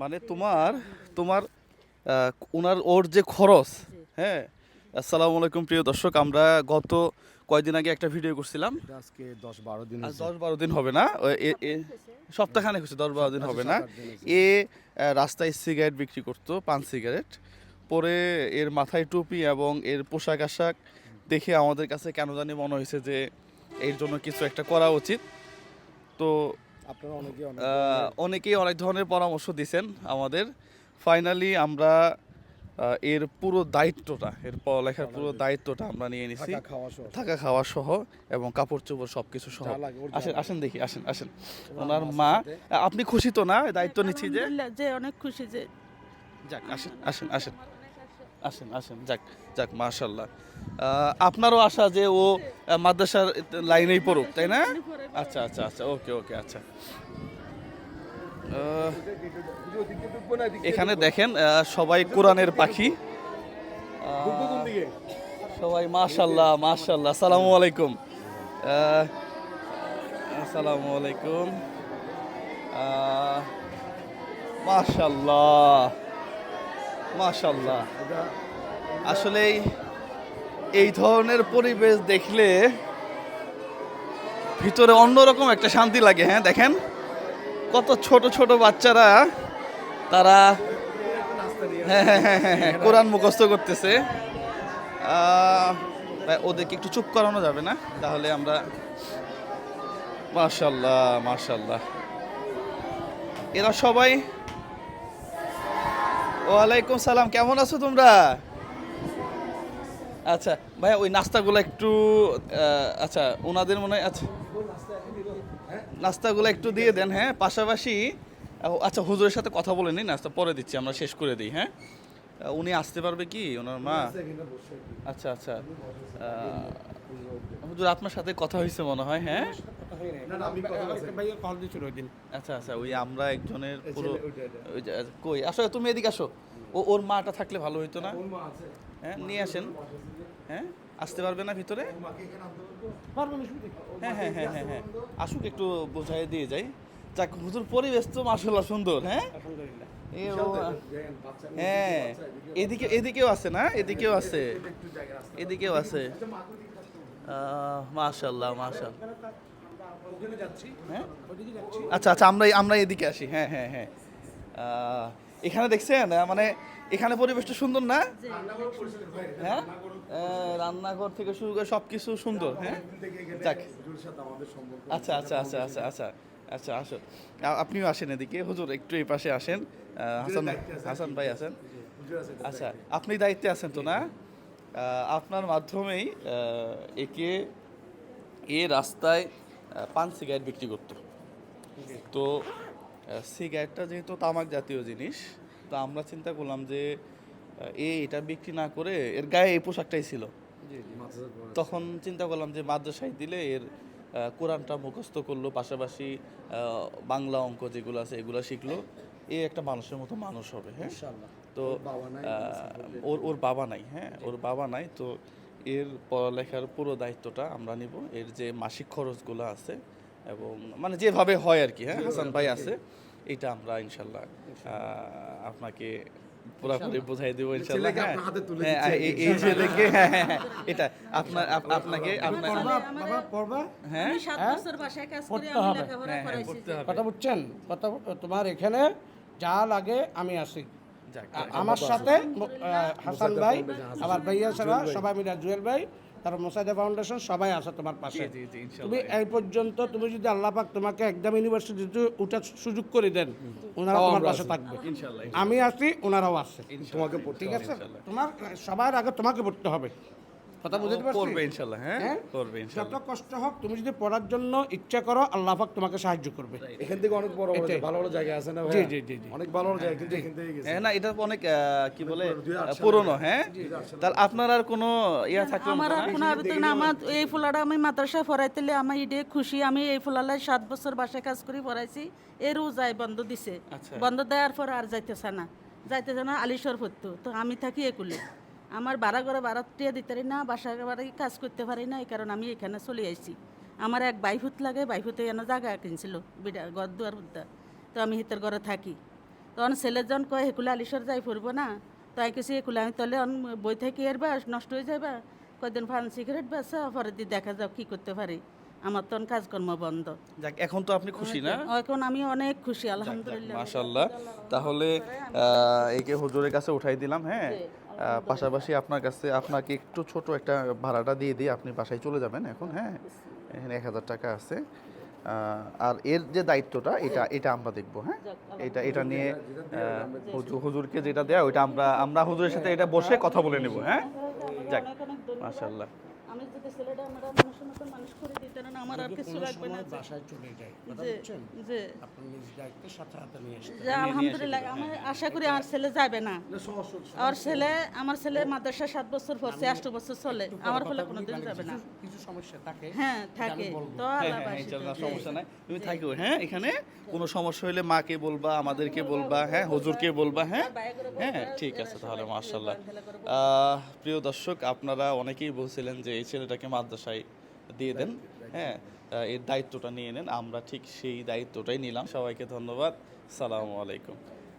মানে তোমার তোমার ওনার ওর যে খরচ হ্যাঁ? আসসালামু আলাইকুম প্রিয় দর্শক আমরা গত কয়দিন আগে একটা ভিডিও করছিলাম। আজকে দশ বারো দিন দশ বারো দিন হবে না? সপ্তাহখানেক হচ্ছে দশ বারো দিন হবে না। এ রাস্তায় সিগারেট বিক্রি করতো পান সিগারেট পরে এর মাথায় টুপি এবং এর পোশাক আশাক দেখে আমাদের কাছে কেন জানি মনে হয়েছে যে এর জন্য কিছু একটা করা উচিত। তো আপনারা অনেকে অনেকেই অনেক ধরনের পরামর্শ দিছেন আমাদের। ফাইনালি আমরা এর পুরো দায়িত্বটা এর পড়ালেখার পুরো দায়িত্বটা আমরা নিয়ে নিছি। থাকা খাওয়া সহ। থাকা খাওয়া সহ এবং কাপড় চোপড় সব কিছু সহ আসেন আসেন দেখি আসেন আসেন। ওনার মা আপনি খুশি তো না? দায়িত্ব নিচ্ছি যে? যে অনেক খুশি যে যাক আসেন আসেন আসেন। আসেন আসেন, যাক। যাক মাশাল্লাহ আপনারও আশা যে ও মাদ্রাসার লাইনেই পড়ুক, তাই না? আচ্ছা আচ্ছা আচ্ছা ওকে ওকে আচ্ছা। এখানে দেখেন সবাই কোরআনের পাখি। সবাই মাশাল্লাহ মাশাল্লাহ আসসালামু আলাইকুম। আসসালামু আলাইকুম। মাশাল্লাহ মাশাল্লাহ আসলে এই ধরনের পরিবেশ দেখলে ভিতরে অন্যরকম একটা শান্তি লাগে হ্যাঁ দেখেন? কত ছোট ছোট বাচ্চারা, তারা হ্যাঁ হ্যাঁ হ্যাঁ হ্যাঁ হ্যাঁ কোরআন মুখস্থ করতেছে। ওদেরকে একটু চুপ করানো যাবে না? তাহলে আমরা মাশাল্লাহ মাশাল্লাহ এরা সবাই ওয়ালাইকুম সালাম, কেমন আছো তোমরা? আচ্ছা ভাইয়া, ওই নাস্তাগুলো একটু আচ্ছা ওনাদের মনে আচ্ছা নাস্তাগুলো একটু দিয়ে দেন হ্যাঁ পাশাপাশি আচ্ছা হুজুরের সাথে কথা বলে নিই, নাস্তা পরে দিচ্ছি, আমরা শেষ করে দিই হ্যাঁ? উনি আসতে পারবে কি, ওনার মা? আচ্ছা আচ্ছা হুজুর, আপনার সাথে কথা হয়েছে মনে হয় হ্যাঁ? আচ্ছা আচ্ছা ওই আমরা একজনের পুরো কই? আসো তুমি এদিকে আসো। ও ওর মাটা থাকলে ভালো হইতো না? হ্যাঁ নিয়ে আসেন। হ্যাঁ আসতে পারবে না ভিতরে? হ্যাঁ হ্যাঁ হ্যাঁ হ্যাঁ হ্যাঁ। আসুক একটু বোঝাই দিয়ে যাই। যাক হুজুর পরিবেশ তো মার্শাল্লাহ সুন্দর হ্যাঁ? এ ও- হ্যাঁ এদিকে এদিকেও আছে না? এদিকেও আছে। এদিকেও আছে। মাশাল্লাহ মাশাল্লাহ হ্যাঁ? আচ্ছা আচ্ছা আমরা আমরা এদিকে আসি। হ্যাঁ হ্যাঁ হ্যাঁ। এখানে দেখছেন মানে এখানে পরিবেশটা সুন্দর না? হ্যাঁ? রান্নাঘর থেকে শুরু করে সব কিছু সুন্দর হ্যাঁ? যাক। আচ্ছা আচ্ছা আচ্ছা আচ্ছা আচ্ছা আচ্ছা আসো। আপনিও আসেন এদিকে। হুজুর একটু এই পাশে আসেন। হাসান হাসান ভাই আছেন। আচ্ছা আপনি দায়িত্বে আছেন তো না? আপনার মাধ্যমেই একে এ রাস্তায় পান সিগারেট বিক্রি করতো। তো সিগারেটটা যেহেতু তামাক জাতীয় জিনিস তো আমরা চিন্তা করলাম যে এ এটা বিক্রি না করে এর গায়ে এই পোশাকটাই ছিল। তখন চিন্তা করলাম যে মাদ্রাসায় দিলে এর কোরআনটা মুখস্থ করল পাশাপাশি বাংলা অঙ্ক যেগুলো আছে এগুলো শিখলো। এ একটা মানুষের মতো মানুষ হবে হ্যাঁ? তো ওর ওর বাবা নাই হ্যাঁ? ওর বাবা নাই তো এর পড়ালেখার পুরো দায়িত্বটা আমরা নিব। এর যে মাসিক খরচগুলো আছে এবং মানে যেভাবে হয় আর কি হ্যাঁ হাসান ভাই আছে এটা আমরা ইনশাল্লাহ আপনাকে পুরোপুরি বোঝাই দেবো ইনশাল্লাহ হ্যাঁ? আপনার হাতে তুলে দিচ্ছি। এই- এই ছেলেকে এটা আপনার আপনাকে আমি সাত বছর বাসায় কাজ করে পড়তে হবে। করাইছি হবে। কথা বুঝছেন কথা তোমার এখানে যা লাগে আমি আছি যাক, আ- আমার সাথে হাসান ভাই আমার ভাইয়া ছাড়া সবাই মিলে জুয়েল ভাই তারপর মোসাইদা ফাউন্ডেশন সবাই আছে তোমার পাশে। জি জি ইনশাল্লাহ। তুমি এই পর্যন্ত তুমি যদি আল্লাহ পাক তোমাকে একদম ইউনিভার্সিটিতে উঠার সুযোগ করে দেন ওনারা তোমার পাশে থাকবে। আমি আছি ওনারাও আছে। তোমাকে ঠিক আছে? তোমার সবার আগে তোমাকে পড়তে হবে। কথা বুঝতে পারছি? করবে ইনশাল্লাহ হ্যাঁ? হ্যাঁ? করবে যত কষ্ট হোক তুমি যদি পড়ার জন্য ইচ্ছা করো আল্লাহ পাক তোমাকে সাহায্য করবে। এখান থেকে অনেক বড় বড় ভালো ভালো জায়গা আছে না জি জি জি জি। অনেক ভালো ভালো জায়গা কিন্তু এখান থেকে গেছে। হ্যাঁ না এটা অনেক কি বলে। পুরনো হ্যাঁ? তাহলে আপনার আর কোনো ইয়া থাকল আমার আর কোনো আবেদন না আমার এই ফুলাটা আমি মাদ্রাসায় পড়াইতেলে আমার ইডে খুশি আমি এই ফুলালাই সাত বছর বাসায় কাজ করে পড়াইছি এরও যায় বন্ধ দিছে। আচ্ছা। বন্ধ দেওয়ার পর আর যাইতেছে না। যাইতেছে না আলিশর পড়তো তো আমি থাকি একুলে। আমার বাড়া ঘরে বাড়া দিতে পারি না বাসা বাড়ি কাজ করতে পারি না, এই কারণে আমি এখানে চলে আসছি। আমার এক বাইফুত লাগে বাইফুতে এনে জায়গা কিনছিল, বিডা, ঘর দুয়ার বুদ্ধা তো আমি হিতের ঘরে থাকি। তখন ছেলের জন কয় হেকুলা আলিশর যাই ফুরব না? তাই কিছু হেকুলা আমি তলে বই থেকে এরবা নষ্ট হয়ে যাবা কয়দিন ফান সিগারেট বাসা পরের দিন দেখা যাও, কী করতে পারি? আমার তখন কাজকর্ম বন্ধ। যাক এখন তো আপনি খুশি না? এখন আমি অনেক খুশি আলহামদুলিল্লাহ। মাশাল্লাহ তাহলে একে হুজুরের কাছে উঠাই দিলাম হ্যাঁ? পাশাপাশি আপনার কাছে আপনাকে একটু ছোট একটা ভাড়াটা দিয়ে দিয়ে আপনি বাসায় চলে যাবেন এখন হ্যাঁ? এখানে এক হাজার টাকা আছে। আর এর যে দায়িত্বটা এটা এটা আমরা দেখব হ্যাঁ? এটা এটা নিয়ে হুজুর- হুজুরকে যেটা দেয়া ওইটা আমরা আমরা হুজুরের সাথে এটা বসে কথা বলে নেব হ্যাঁ? যাক মাশাল্লাহ আমি যদি ছেলেটা আমার মানুষের মতন মানুষ করে দিতেন আমার আর কিছু লাগবে না বাসায় চলে যায় যে আপনি নিজ দায়িত্বের সাথে হাতে নিয়ে আসতে যে আলহামদুলিল্লাহ আমি আশা করি আমার ছেলে যাবে না। আর ছেলে আমার ছেলে মাদ্রাসা সাত বছর পড়ছে আট বছর চলে আমার ফলে কোনোদিন যাবে না। কিছু- সমস্যা থাকে হ্যাঁ থাকে। তো হ্যাঁ হ্যাঁ তো। সমস্যা নাই। তুমি থাকো হ্যাঁ এখানে? কোনো সমস্যা হলে মাকে বলবা আমাদেরকে বলবা হ্যাঁ হুজুরকে বলবা হ্যাঁ? হ্যাঁ ঠিক আছে তাহলে মার্শাল্লাহ প্রিয় দর্শক আপনারা অনেকেই বলছিলেন যে এই ছেলেটাকে মাদ্রাসায় দিয়ে দেন। হ্যাঁ এর দায়িত্বটা নিয়ে নেন আমরা ঠিক সেই দায়িত্বটাই নিলাম। সবাইকে ধন্যবাদ। সালামু আলাইকুম।